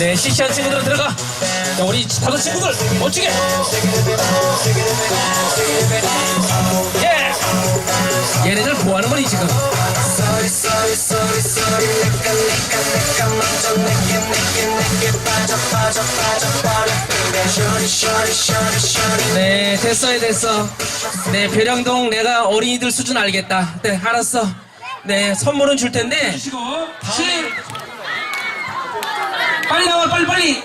네, 시시한 친구들은 들어가. 자, 우리 다섯 친구들 멋지게. 예. 얘네들 뭐 하는 거니 지금? 네, 됐어요, 됐어. 네, 별양동 내가 어린이들 수준 알겠다. 네, 알았어. 네, 선물은 줄 텐데. 주시고 실- 빨리 나와 빨리 빨리.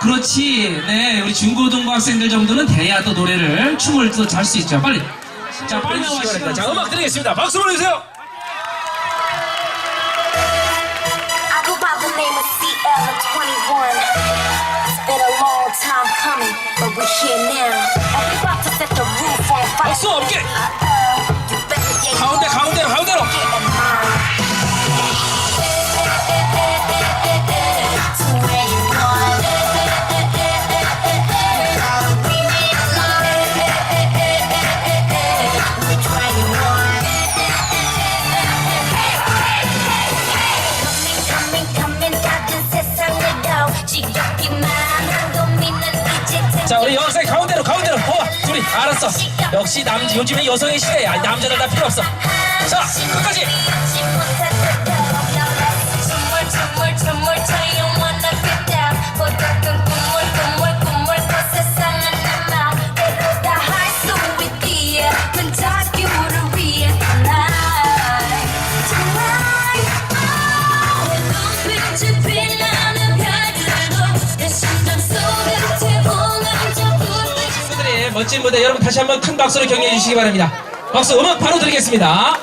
그렇지. 네 우리 중고등부 학생들 정도는 돼야 또 노래를 춤을 또 잘 수 있죠. 빨리. 자 빨리 나와. 시간 자, 음악 드리겠습니다. 박수 보내주세요. By the 알았어. 역시 남 요즘에 여성의 시대야. 남자들 다 필요 없어. 자, 끝까지. 멋진 무대 여러분 다시 한번 큰 박수로 격려해 주시기 바랍니다. 박수 음악 바로 드리겠습니다.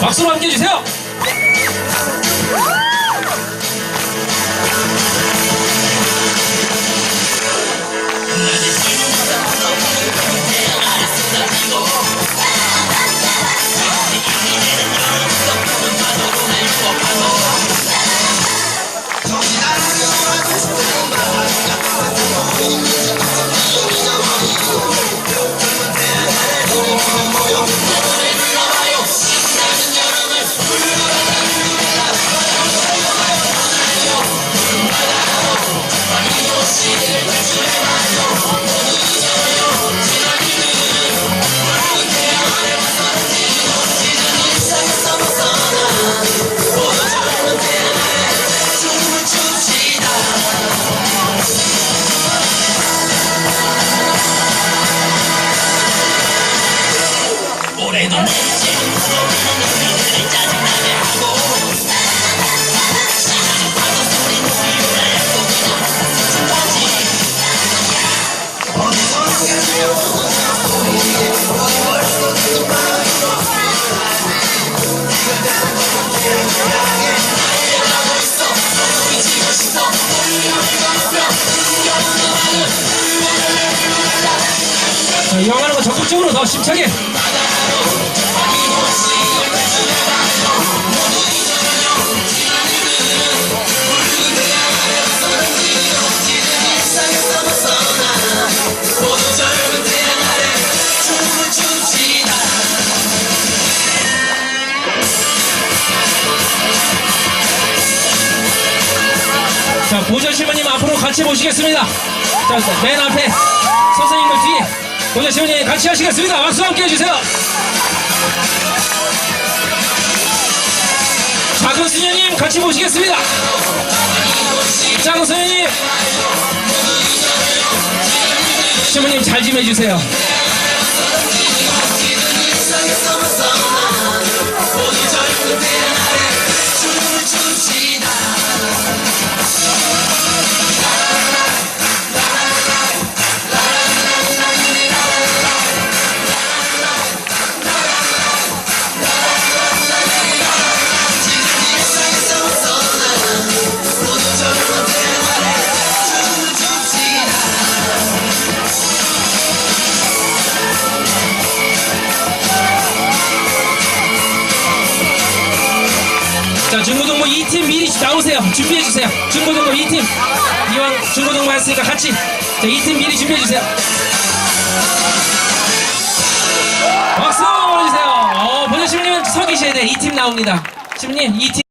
박수로 함께 해주세요. 거 적극적으로 더 심차게. 자, 보조 신부님 앞으로 같이 모시겠습니다. 자, 맨 앞에 선생님들 뒤에 보조 신부님 같이 하시겠습니다. 박수 함께 해주세요. 작은 수녀님 같이 모시겠습니다. 작은 수녀님. 신부님 잘 좀 해주세요. 자, 중고등부 2팀 미리 나오세요. 준비해주세요. 중고등부 2팀. 이왕 중고등부 했으니까 같이. 자, 2팀 미리 준비해주세요. 박수 보내주세요. 어, 보내시면 서 계셔야 돼. 2팀 나옵니다. 신부님, 이 팀.